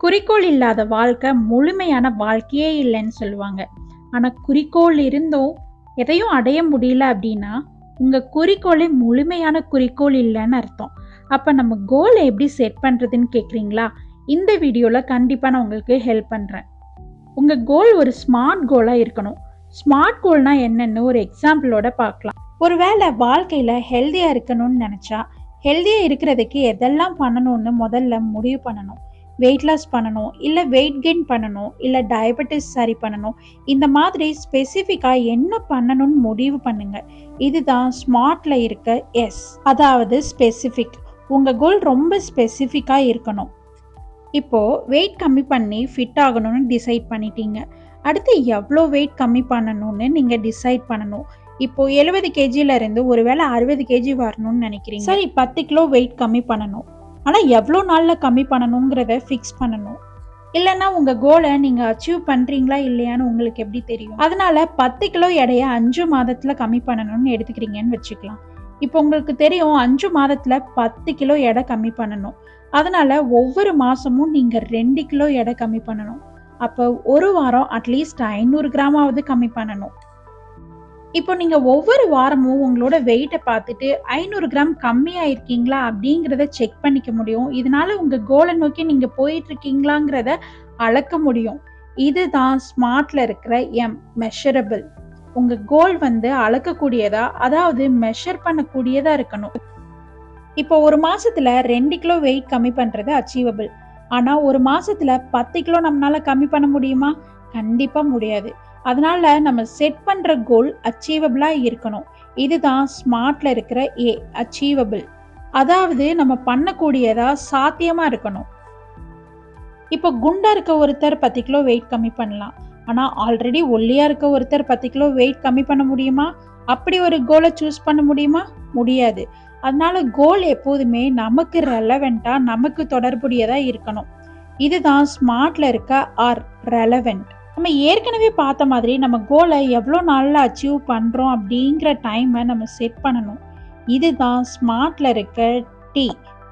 குறிக்கோள் இல்லாத வாழ்க்கை முழுமையான வாழ்க்கையே இல்லைன்னு சொல்லுவாங்க. ஆனால் குறிக்கோள் இருந்தும் எதையும் அடைய முடியல அப்படின்னா உங்கள் குறிக்கோளே முழுமையான குறிக்கோள் இல்லைன்னு அர்த்தம். அப்போ நம்ம கோலை எப்படி செட் பண்ணுறதுன்னு கேட்குறீங்களா இந்த வீடியோவில் கண்டிப்பாக நான் உங்களுக்கு ஹெல்ப் பண்ணுறேன் உங்கள் கோல் ஒரு ஸ்மார்ட் கோலாக இருக்கணும். ஸ்மார்ட் கோல்னால் என்னன்னு ஒரு எக்ஸாம்பிளோட பார்க்கலாம். ஒருவேளை வாழ்க்கையில் ஹெல்த்தியாக இருக்கணும்னு நினச்சா ஹெல்த்தியாக இருக்கிறதுக்கு எதெல்லாம் பண்ணணும்னு முதல்ல முடிவு பண்ணணும்? வெயிட் லாஸ் பண்ணணும் இல்லை வெயிட் கெயின் பண்ணணும் இல்லை டயபெட்டிஸ் சரி பண்ணணும் இந்த மாதிரி ஸ்பெசிஃபிக்காக என்ன பண்ணணும்னு முடிவு பண்ணுங்க. இதுதான் ஸ்மார்ட்டில் இருக்க எஸ் அதாவது ஸ்பெசிஃபிக் உங்கள் கோல் ரொம்ப ஸ்பெசிஃபிக்காக இருக்கணும். இப்போது வெயிட் கம்மி பண்ணி ஃபிட் ஆகணும்னு டிசைட் பண்ணிட்டீங்க. அடுத்து எவ்வளோ வெயிட் கம்மி பண்ணணும்னு நீங்கள் டிசைட் பண்ணணும். இப்போ எழுபது கேஜியிலேருந்து ஒருவேளை அறுபது கேஜி வரணும்னு நினைக்கிறீங்க. சரி பத்து கிலோ வெயிட் கம்மி பண்ணணும். ஆனால் எவ்வளோ நாளில் கம்மி பண்ணணுங்கிறத ஃபிக்ஸ் பண்ணணும். இல்லைன்னா உங்கள் கோலை நீங்கள் அச்சீவ் பண்ணுறீங்களா இல்லையான்னு உங்களுக்கு எப்படி தெரியும்? அதனால பத்து கிலோ எடைய அஞ்சு மாதத்தில் கம்மி பண்ணணும்னு எடுத்துக்கிறீங்கன்னு வச்சுக்கலாம். இப்போ உங்களுக்கு தெரியும் அஞ்சு மாதத்தில் பத்து கிலோ எடை கம்மி பண்ணணும். அதனால ஒவ்வொரு மாதமும் நீங்கள் ரெண்டு கிலோ எடை கம்மி பண்ணணும். அப்போ ஒரு வாரம் அட்லீஸ்ட் ஐநூறு கிராமாவது கம்மி பண்ணணும். இப்போ நீங்கள் ஒவ்வொரு வாரமும் உங்களோட வெயிட்டை பார்த்துட்டு ஐநூறு கிராம் கம்மியாக இருக்கீங்களா அப்படிங்கிறத செக் பண்ணிக்க முடியும். இதனால உங்கள் கோலை நோக்கி நீங்கள் போயிட்டு இருக்கீங்களாங்கிறத அளக்க முடியும். இதுதான் ஸ்மார்ட்ல இருக்கிற எம் மெஷரபிள் உங்கள் கோல் வந்து அளக்கக்கூடியதா? அதாவது மெஷர் பண்ணக்கூடியதா இருக்கணும். இப்போ ஒரு மாசத்துல ரெண்டு கிலோ வெயிட் கம்மி பண்றது அச்சீவபிள் ஆனால் ஒரு மாதத்தில் பத்து கிலோ நம்மளால் கம்மி பண்ண முடியுமா? கண்டிப்பாக முடியாது. அதனால நம்ம செட் பண்ணுற கோல் அச்சீவபிளாக இருக்கணும். இதுதான் ஸ்மார்ட்ல இருக்கிற ஏ அச்சீவபிள் அதாவது நம்ம பண்ணக்கூடியதா சாத்தியமா இருக்கணும். இப்போ குண்டா இருக்க ஒருத்தர் பத்து கிலோ வெயிட் கம்மி பண்ணலாம். ஆனால் ஆல்ரெடி ஒல்லியா இருக்க ஒருத்தர் பத்து கிலோ வெயிட் கம்மி பண்ண முடியுமா? அப்படி ஒரு கோலை சூஸ் பண்ண முடியுமா? முடியாது. அதனால கோல் எப்போதுமே நமக்கு ரெலவெண்டா நமக்கு தொடர்புடையதா இருக்கணும். இதுதான் ஸ்மார்ட்ல இருக்க ஆர் ரெலவெண்ட் நம்ம ஏற்கனவே பார்த்த மாதிரி நம்ம கோலை எவ்வளோ நாளில் அச்சீவ் பண்ணுறோம் அப்படிங்கிற டைமை நம்ம செட் பண்ணணும். இதுதான் ஸ்மார்ட்ல இருக்க டி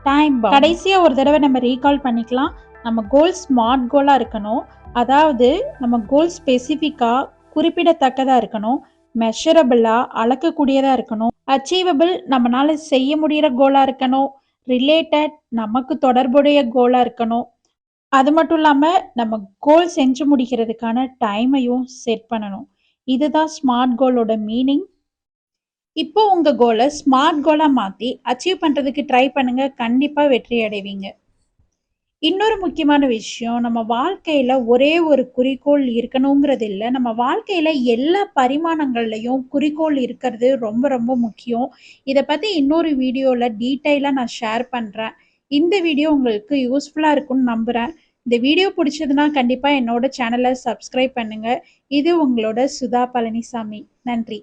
டைம் கடைசியாக ஒரு தடவை நம்ம ரீகால் பண்ணிக்கலாம். நம்ம கோல் ஸ்மார்ட் கோலாக இருக்கணும். அதாவது நம்ம கோல் ஸ்பெசிஃபிக்காக குறிப்பிடத்தக்கதாக இருக்கணும். மெஷரபிளாக அளக்கக்கூடியதாக இருக்கணும். அச்சீவபிள் நம்மளால் செய்ய முடிகிற கோலாக இருக்கணும். ரிலேட்டட் நமக்கு தொடர்புடைய கோலாக இருக்கணும். அது மட்டும் இல்லாமல் நம்ம கோல் செஞ்சு முடிக்கிறதுக்கான டைமையும் செட் பண்ணணும். இதுதான் ஸ்மார்ட் கோலோட மீனிங் இப்போ உங்கள் கோலை ஸ்மார்ட் கோலாக மாற்றி அச்சீவ் பண்ணுறதுக்கு ட்ரை பண்ணுங்கள் கண்டிப்பாக வெற்றி அடைவீங்க. இன்னொரு முக்கியமான விஷயம் நம்ம வாழ்க்கையில் ஒரே ஒரு குறிக்கோள் இருக்கணுங்கிறது இல்லை நம்ம வாழ்க்கையில் எல்லா பரிமாணங்கள்லையும் குறிக்கோள் இருக்கிறது ரொம்ப ரொம்ப முக்கியம். இதை பற்றி இன்னொரு வீடியோவில் டீட்டெயிலாக நான் ஷேர் பண்ணுறேன் இந்த வீடியோ உங்களுக்கு யூஸ்ஃபுல்லாக இருக்கும்னு நம்புகிறேன் இந்த வீடியோ பிடிச்சதுன்னா கண்டிப்பாக என்னோட சேனலை சப்ஸ்கிரைப் பண்ணுங்கள் இது உங்களோட சுதா பழனிசாமி. நன்றி.